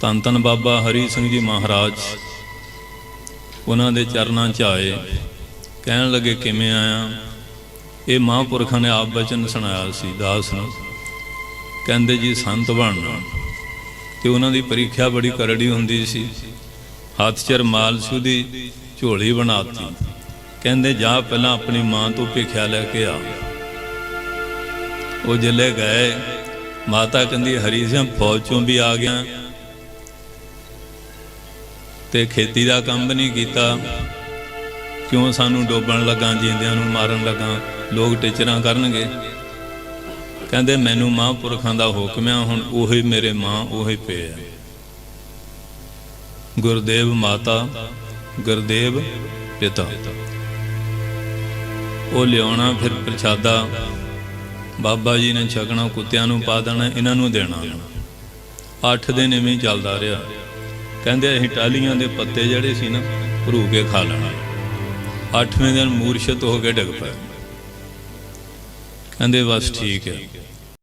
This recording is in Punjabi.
ਧੰਨ ਧੰਨ ਬਾਬਾ ਹਰੀ ਸਿੰਘ ਜੀ ਮਹਾਰਾਜ। ਉਹਨਾਂ ਦੇ ਚਰਨਾਂ 'ਚ ਆਏ। ਕਹਿਣ ਲੱਗੇ, ਕਿਵੇਂ ਆਇਆ? ਇਹ ਮਹਾਂਪੁਰਖਾਂ ਨੇ ਆਪ ਬਚਨ ਸੁਣਾਇਆ ਸੀ ਦਾਸ ਨੂੰ। ਕਹਿੰਦੇ, ਜੀ, ਸੰਤ ਬਣਨਾ ਤੇ ਉਹਨਾਂ ਦੀ ਪ੍ਰੀਖਿਆ ਬੜੀ ਕਰੜੀ ਹੁੰਦੀ ਸੀ। ਹੱਥ 'ਚ ਰਮਾਲ ਸੀ ਉਹਦੀ ਝੋਲੀ ਬਣਾਤੀ। ਕਹਿੰਦੇ, ਜਾ ਪਹਿਲਾਂ ਆਪਣੀ ਮਾਂ ਤੋਂ ਭਿੱਖਿਆ ਲੈ ਕੇ ਆ। ਉਹ ਜਲੇ ਗਏ। ਮਾਤਾ ਕਹਿੰਦੀ, ਹਰੀ ਸਿੰਘ, ਫੌਜ ਚੋਂ ਵੀ ਆ ਗਿਆ। ਤੇ ਖੇਤੀ ਦਾ ਕੰਮ ਵੀ ਨਹੀਂ ਕੀਤਾ। ਕਿਉਂ ਸਾਨੂੰ ਡੋਬਣ ਲੱਗਾ ਜਿੰਦਿਆਂ ਨੂੰ ਮਾਰਨ ਲੱਗਾ, ਲੋਕ ਟਿਚਰਾਂ ਕਰਨਗੇ। ਕਹਿੰਦੇ, ਮੈਨੂੰ ਮਹਾਂਪੁਰਖਾਂ ਦਾ ਹੁਕਮ ਆ, ਹੁਣ ਉਹੀ ਮੇਰੇ ਮਾਂ, ਉਹੀ ਪੇ ਆ। ਗੁਰਦੇਵ ਮਾਤਾ, ਗੁਰਦੇਵ ਪਿਤਾ। ਉਹ ਲਿਆਉਣਾ, ਫਿਰ ਪ੍ਰਸ਼ਾਦਾ। ਬਾਬਾ ਜੀ ਨੇ ਛਕਣਾ, ਕੁੱਤਿਆਂ ਨੂੰ ਪਾ ਦੇਣਾ, ਇਹਨਾਂ ਨੂੰ ਦੇਣਾ। ਅੱਠ ਦਿਨ ਇਵੇਂ ਚੱਲਦਾ ਰਿਹਾ। ਕਹਿੰਦੇ ਅਸੀਂ ਟਾਲੀਆਂ ਦੇ ਪੱਤੇ ਜਿਹੜੇ ਸੀ ਨਾ, ਭਰੂ ਕੇ ਖਾ ਲੈਣਾ। ਅੱਠਵੇਂ ਦਿਨ ਮੂਰਛਤ ਹੋ ਕੇ ਡਿੱਗ ਪਏ। ਕਹਿੰਦੇ ਬਸ ਠੀਕ ਹੈ।